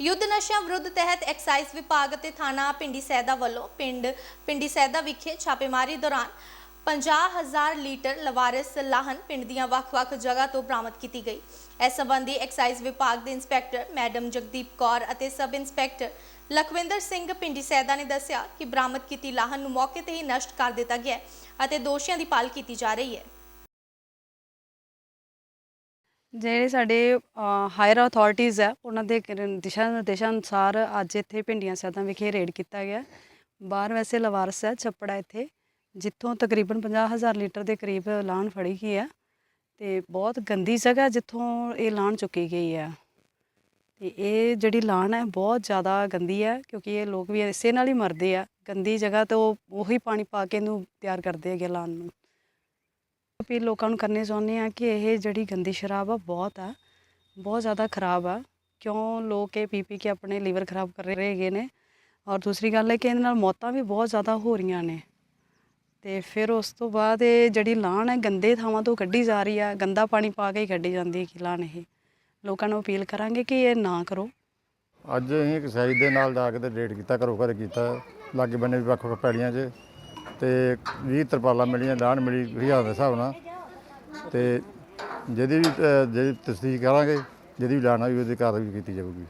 ਯੁੱਧ ਨਸ਼ਿਆਂ ਵਿਰੁੱਧ ਤਹਿਤ ਐਕਸਾਈਜ਼ ਵਿਭਾਗ ਅਤੇ ਥਾਣਾ ਪਿੰਡੀ ਸੈਦਾ ਵੱਲੋਂ ਪਿੰਡ, ਪਿੰਡੀ ਸੈਦਾ ਵਿਖੇ ਛਾਪੇਮਾਰੀ ਦੌਰਾਨ 50000 ਲੀਟਰ ਲਵਾਰਿਸ ਲਾਹਨ ਪਿੰਡ ਦੀਆਂ ਵੱਖ-ਵੱਖ ਜਗ੍ਹਾ ਤੋਂ ਬਰਾਮਦ ਕੀਤੀ ਗਈ। ਇਸ ਸੰਬੰਧੀ ਐਕਸਾਈਜ਼ ਵਿਭਾਗ ਦੇ ਇੰਸਪੈਕਟਰ ਮੈਡਮ ਜਗਦੀਪ ਕੌਰ ਅਤੇ ਸਬ ਇੰਸਪੈਕਟਰ ਲਖਵਿੰਦਰ ਸਿੰਘ ਪਿੰਡੀ ਸੈਦਾ ਨੇ ਦੱਸਿਆ ਕਿ ਬਰਾਮਦ ਕੀਤੀ ਲਾਹਨ ਨੂੰ ਮੌਕੇ ਤੇ ਹੀ ਨਸ਼ਟ ਕਰ ਦਿੱਤਾ ਗਿਆ ਅਤੇ ਦੋਸ਼ੀਆਂ ਦੀ ਭਾਲ ਕੀਤੀ ਜਾ ਰਹੀ ਹੈ। ਜਿਹੜੇ ਸਾਡੇ ਹਾਇਰ ਅਥਾਰਟੀਜ਼ ਹੈ ਉਹਨਾਂ ਦੇ ਦਿਸ਼ਾ ਨਿਰਦੇਸ਼ਾਂ ਅਨੁਸਾਰ ਅੱਜ ਇੱਥੇ ਭਿੰਡੀਆਂ ਸੈਦਾਂ ਵਿਖੇ ਰੇਡ ਕੀਤਾ ਗਿਆ। ਬਾਹਰ ਵੈਸੇ ਲਵਾਰਸ ਹੈ ਛੱਪੜਾ ਇੱਥੇ, ਜਿੱਥੋਂ ਤਕਰੀਬਨ 50000 ਲੀਟਰ ਦੇ ਕਰੀਬ ਲਾਣ ਫੜੀ ਗਈ ਹੈ ਤੇ ਬਹੁਤ ਗੰਦੀ ਜਗ੍ਹਾ ਜਿੱਥੋਂ ਇਹ ਲਾਣ ਚੁੱਕੀ ਗਈ ਹੈ ਤੇ ਇਹ ਜਿਹੜੀ ਲਾਣ ਹੈ ਬਹੁਤ ਜ਼ਿਆਦਾ ਗੰਦੀ ਹੈ ਕਿਉਂਕਿ ਇਹ ਲੋਕ ਵੀ ਇਸੇ ਨਾਲ ਹੀ ਮਰਦੇ ਆ। ਗੰਦੀ ਜਗ੍ਹਾ ਤੋਂ ਉਹੀ ਪਾਣੀ ਪਾ ਕੇ ਇਹਨੂੰ ਤਿਆਰ ਕਰਦੇ ਹੈਗੇ ਲਾਣ ਨੂੰ। ਅਪੀਲ ਲੋਕਾਂ ਨੂੰ ਕਰਨੀ ਚਾਹੁੰਦੇ ਆ ਕਿ ਇਹ ਜਿਹੜੀ ਗੰਦੀ ਸ਼ਰਾਬ ਆ, ਬਹੁਤ ਆ, ਬਹੁਤ ਜ਼ਿਆਦਾ ਖਰਾਬ ਆ। ਕਿਉਂ ਲੋਕ ਇਹ ਪੀ ਪੀ ਕੇ ਆਪਣੇ ਲੀਵਰ ਖਰਾਬ ਕਰ ਰਹੇ ਹੈਗੇ ਨੇ। ਔਰ ਦੂਸਰੀ ਗੱਲ ਹੈ ਕਿ ਇਹਦੇ ਨਾਲ ਮੌਤਾਂ ਵੀ ਬਹੁਤ ਜ਼ਿਆਦਾ ਹੋ ਰਹੀਆਂ ਨੇ। ਤੇ ਫਿਰ ਉਸ ਤੋਂ ਬਾਅਦ ਇਹ ਜਿਹੜੀ ਲਾਣ ਹੈ, ਗੰਦੇ ਥਾਵਾਂ ਤੋਂ ਕੱਢੀ ਜਾ ਰਹੀ ਆ। ਗੰਦਾ ਪਾਣੀ ਪਾ ਕੇ ਹੀ ਕੱਢੀ ਜਾਂਦੀ ਹੈ ਕਿ ਲਾਣ ਇਹ। ਲੋਕਾਂ ਨੂੰ ਅਪੀਲ ਕਰਾਂਗੇ ਕਿ ਇਹ ਨਾ ਕਰੋ। ਅੱਜ ਅਸੀਂ ਇੱਕ ਸਾਈਜ਼ ਦੇ ਨਾਲ ਜਾ ਕੇ ਤੇ ਰੇਡ ਕੀਤਾ, ਘਰੋਂ ਘਰ ਕੀਤਾ। ਲਾਗੇ ਬੰਨੇ ਵੀ ਵੱਖ ਵੱਖ ਪੈੜੀਆਂ 'ਚ। ਤੇ 20 ਤਰਪਾਲਾਂ ਮਿਲੀਆਂ ਦਾਣ ਮਿਲੀ ਹਜ਼ਾਰ ਦੇ ਹਿਸਾਬ ਨਾਲ। ਤੇ ਜਿਹਦੀ ਵੀ ਜਿਹਦੀ ਤਸਦੀਕ ਕਰਾਂਗੇ, ਜਿਹਦੀ ਵੀ ਲਾਣਾ ਵੀ ਉਹਦੀ ਕਾਰਵਾਈ ਕੀਤੀ ਜਾਊਗੀ।